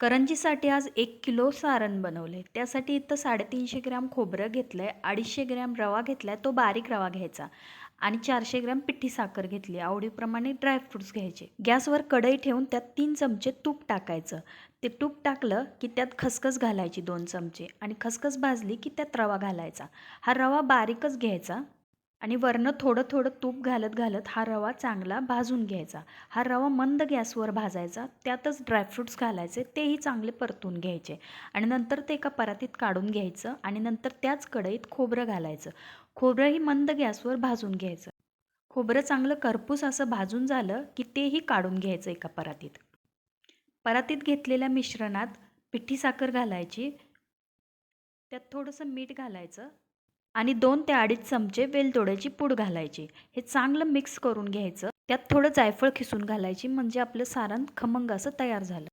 करंजीसाठी आज एक किलो सारण बनवले त्यासाठी इथं साडेतीनशे ग्रॅम खोबरं घेतलं आहे अडीचशे ग्रॅम रवा घेतला आहे तो बारीक रवा घ्यायचा आणि चारशे ग्रॅम पिठी साखर घेतली. आवडीप्रमाणे ड्रायफ्रूट्स घ्यायचे. गॅसवर कढई ठेवून त्यात तीन चमचे तूप टाकायचं. ते तूप टाकलं की त्यात खसखस घालायची दोन चमचे आणि खसखस भाजली की त्यात रवा घालायचा. हा रवा बारीकच घ्यायचा. आणि वरनं थोडं थोडं तूप घालत घालत हा रवा चांगला भाजून घ्यायचा. हा रवा मंद गॅसवर भाजायचा. त्यातच ड्रायफ्रूट्स घालायचे. तेही चांगले परतून घ्यायचे. आणि नंतर ते एका परातीत काढून घ्यायचं आणि नंतर त्याच कढईत खोबरं घालायचं. खोबरंही मंद गॅसवर भाजून घ्यायचं. खोबरं चांगलं करपूस असं भाजून झालं की तेही काढून घ्यायचं एका परातीत. परातीत घेतलेल्या मिश्रणात पिठी साखर घालायची. त्यात थोडंसं मीठ घालायचं. आणि दोन ते अडीच चमचे वेलदोड्याची पूड घालायची. हे चांगलं मिक्स करून घ्यायचं. त्यात थोडं जायफळ खिसून घालायची. म्हणजे आपलं सारण खमंग असं तयार झालं.